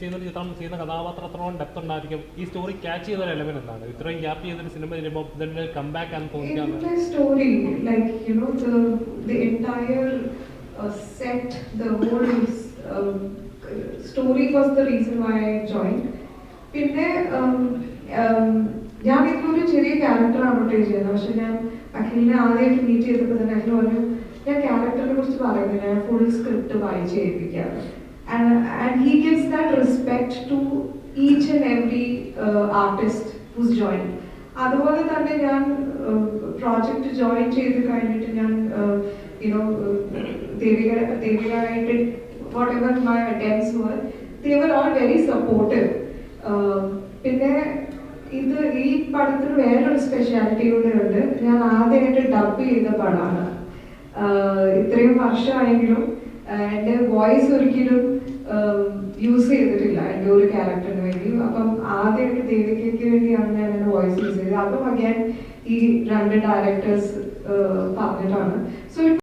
ചെയ്യുന്ന ചിത്രം ചെയ്യുന്ന കഥാപാത്രം അത്രത്തോളം ഡെപ്ത് ഉണ്ടായിരിക്കും. ഈ സ്റ്റോറി ക്യാച്ച് ചെയ്ത ഒരു എലമെന്റ് എന്താണ് ഇത്രയും ഗ്യാപ്പ് ചെയ്തൊരു സിനിമ ചെയ്യുമ്പോൾ ഇതിന്റെ കം ബാക്ക് ആണെന്ന് you know, the the entire uh, set, the whole um, story was the reason why joined. പിന്നെ um, um, ഞാൻ ഇതിലൊരു ചെറിയ ക്യാരക്ടറാണ് ട്രൈ ചെയ്യുന്നത് പക്ഷെ ഞാൻ അഖിലിനെ ആദ്യമായിട്ട് മീറ്റ് ചെയ്തപ്പോൾ തന്നെ അഖിൽ പറഞ്ഞു ഞാൻ ക്യാരക്ടറിനെ കുറിച്ച് പറയുന്നില്ല. ഞാൻ ഫുൾ സ്ക്രിപ്റ്റ് വായിച്ച് ഏൽപ്പിക്കാറ്. That respect to each and every artist who's join അതുപോലെ തന്നെ ഞാൻ പ്രോജക്റ്റ് ജോയിൻ ചെയ്ത് കഴിഞ്ഞിട്ട് ഞാൻ you know Devika ദേവികയായിട്ട് whatever my attempts were they were all very supportive പിന്നെ ഇത് ഈ പടത്തിന് വേറൊരു സ്പെഷ്യാലിറ്റി കൂടെ ഉണ്ട്. ഞാൻ ആദ്യമായിട്ട് ഡബ് ചെയ്ത പടമാണ് ഇത്രയും വർഷമായെങ്കിലും എന്റെ വോയിസ് ഒരിക്കലും യൂസ് ഒരു ക്യാരക്ടറിന് വേണ്ടി. അപ്പം ആദ്യമായിട്ട് ദേവികയ്ക്ക് വേണ്ടിയാണ് ഞാൻ എന്റെ വോയിസ് യൂസ് ചെയ്തത് അതും അഗൈൻ ഈ രണ്ട് ഡയറക്ടേഴ്സ് പറഞ്ഞിട്ടാണ് സോ